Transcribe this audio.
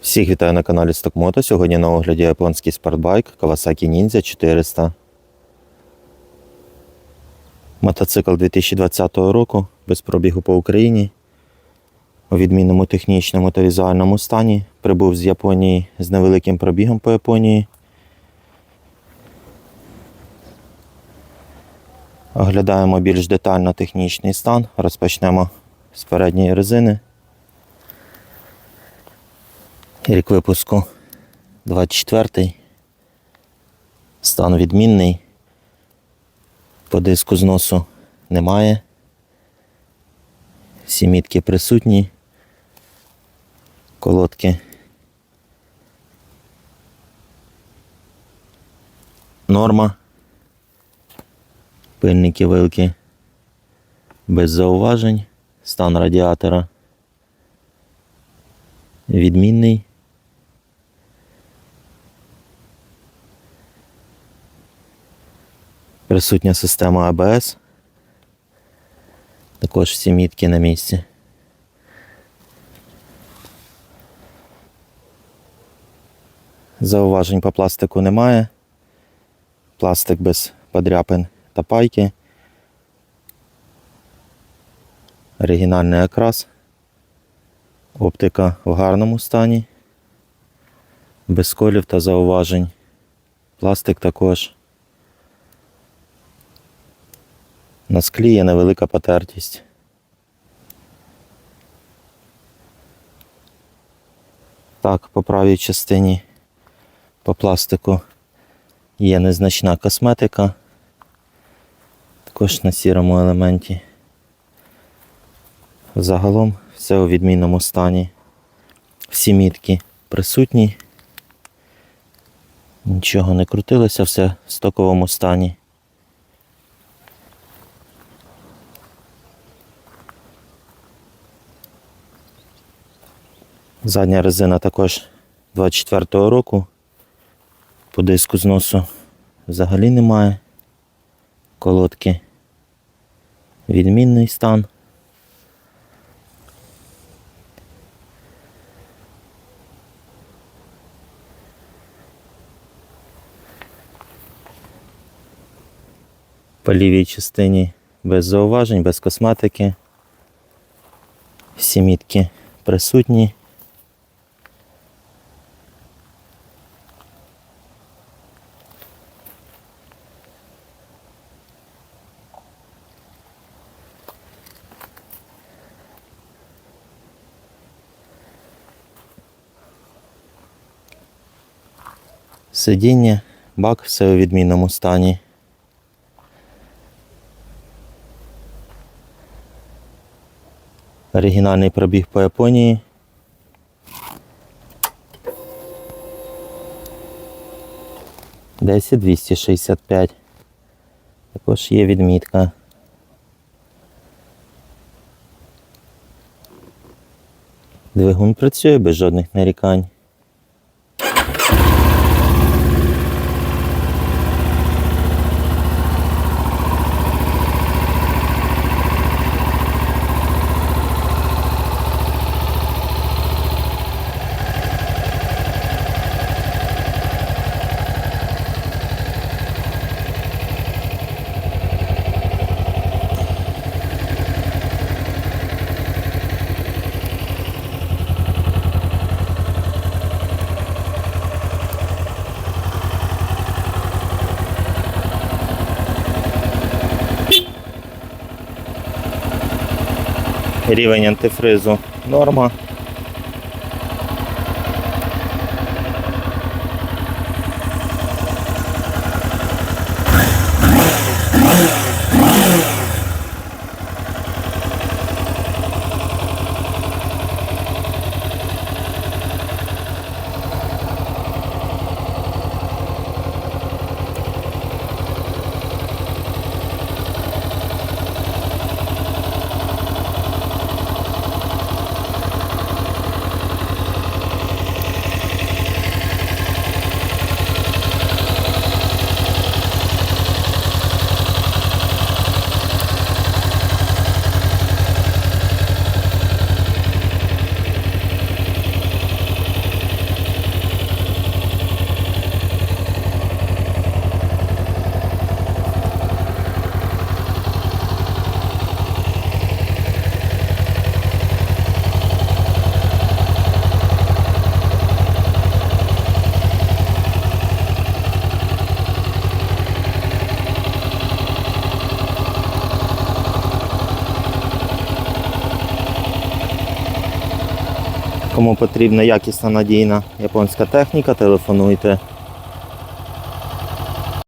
Всіх вітаю на каналі Стокмото. Сьогодні на огляді японський спортбайк Kawasaki Ninja 400. Мотоцикл 2020 року без пробігу по Україні. У відмінному технічному та візуальному стані. Прибув з Японії з невеликим пробігом по Японії. Оглядаємо більш детально технічний стан. Розпочнемо з передньої резини. Рік випуску 24. Стан відмінний. По диску зносу немає. Всі мітки присутні. Колодки. Норма. Пильники вилки без зауважень. Стан радіатора відмінний. Присутня система ABS. Також всі мітки на місці. Зауважень по пластику немає. Пластик без подряпин та пайки. Оригінальний окрас. Оптика в гарному стані. Без колів та зауважень. Пластик також. На склі є невелика потертість. Так, по правій частині по пластику є незначна косметика. Також на сірому елементі. Загалом все у відмінному стані. Всі мітки присутні. Нічого не крутилося, все в стоковому стані. Задня резина також 24-го року. По диску зносу взагалі немає. Колодки. Відмінний стан. По лівій частині без зауважень, без косметики. Всі мітки присутні. Сидіння, бак, все у відмінному стані. Оригінальний пробіг по Японії. Десять двісті шістдесят п'ять. Також є відмітка. Двигун працює без жодних нарікань. Рівень антифризу норма. Кому потрібна якісна надійна японська техніка, телефонуйте